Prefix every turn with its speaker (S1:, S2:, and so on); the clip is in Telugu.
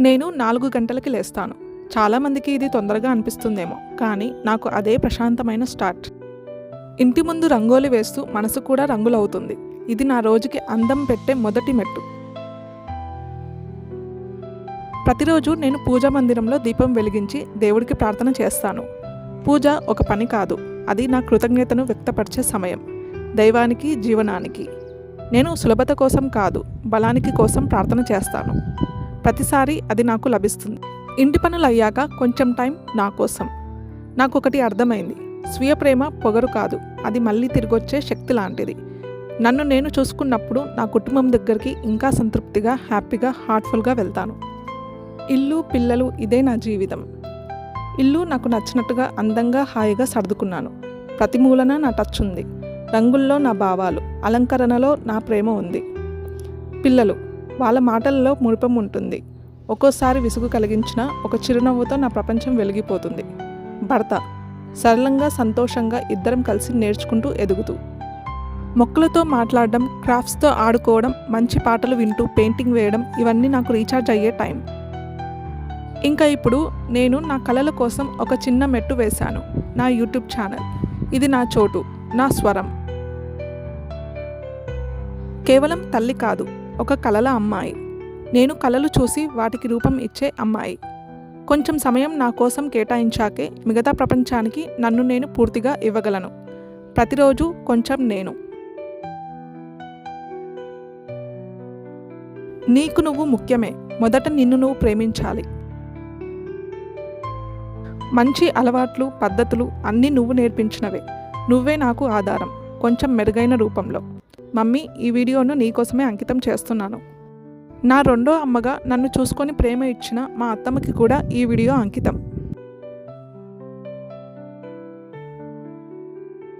S1: నేను నాలుగు గంటలకి లేస్తాను. చాలామందికి ఇది తొందరగా అనిపిస్తుందేమో కానీ నాకు అదే ప్రశాంతమైన స్టార్ట్. ఇంటి ముందు రంగోలి వేస్తూ మనసు కూడా రంగులవుతుంది. ఇది నా రోజుకి అందం పెట్టే మొదటి మెట్టు. ప్రతిరోజు నేను పూజా మందిరంలో దీపం వెలిగించి దేవుడికి ప్రార్థన చేస్తాను. పూజ ఒక పని కాదు అది నా కృతజ్ఞతను వ్యక్తపరిచే సమయం. దైవానికి జీవనానికి. నేను సులభత కోసం కాదు బలానికి కోసం ప్రార్థన చేస్తాను. ప్రతిసారి అది నాకు లభిస్తుంది. ఇంటి పనులు అయ్యాక కొంచెం టైం నా కోసం. నాకు ఒకటి అర్థమైంది. స్వీయ ప్రేమ పొగరు కాదు. అది మళ్ళీ తిరిగొచ్చే శక్తి లాంటిది. నన్ను నేను చూసుకున్నప్పుడు నా కుటుంబం దగ్గరికి ఇంకా సంతృప్తిగా హ్యాపీగా హార్ట్ఫుల్గా వెళ్తాను. ఇల్లు పిల్లలు ఇదే నా జీవితం. ఇల్లు నాకు నచ్చినట్టుగా అందంగా హాయిగా సర్దుకున్నాను. ప్రతి మూలన నా టచ్ ఉంది రంగుల్లో నా భావాలు అలంకరణలో నా ప్రేమ ఉంది. పిల్లలు వాళ్ళ మాటల్లో మురిపం ఉంటుంది. ఒక్కోసారి విసుగు కలిగించిన ఒక చిరునవ్వుతో నా ప్రపంచం వెలిగిపోతుంది. భర్త సరళంగా సంతోషంగా ఇద్దరం కలిసి నేర్చుకుంటూ ఎదుగుతూ. మొక్కలతో మాట్లాడడం క్రాఫ్ట్స్తో ఆడుకోవడం మంచి పాటలు వింటూ పెయింటింగ్ వేయడం ఇవన్నీ నాకు రీఛార్జ్ అయ్యే టైం. ఇంకా ఇప్పుడు నేను నా కళల కోసం ఒక చిన్న మెట్టు వేశాను. నా యూట్యూబ్ ఛానల్. ఇది నా చోటు నా స్వరం. కేవలం తల్లి కాదు ఒక కలల అమ్మాయి. నేను కలలు చూసి వాటికి రూపం ఇచ్చే అమ్మాయి. కొంచెం సమయం నా కోసం కేటాయించాకే మిగతా ప్రపంచానికి నన్ను నేను పూర్తిగా ఇవ్వగలను. ప్రతిరోజు కొంచెం నేను. నీకు నువ్వు ముఖ్యమే. మొదట నిన్ను నువ్వు ప్రేమించాలి. మంచి అలవాట్లు పద్ధతులు అన్నీ నువ్వు నేర్పించినవే. నువ్వే నాకు ఆధారం. కొంచెం మెరుగైన రూపంలో. మమ్మీ ఈ వీడియోను నీకోసమే అంకితం చేస్తున్నాను. నా రెండో అమ్మగా నన్ను చూసుకొని ప్రేమ ఇచ్చిన మా అత్తమ్మకి కూడా ఈ వీడియో అంకితం.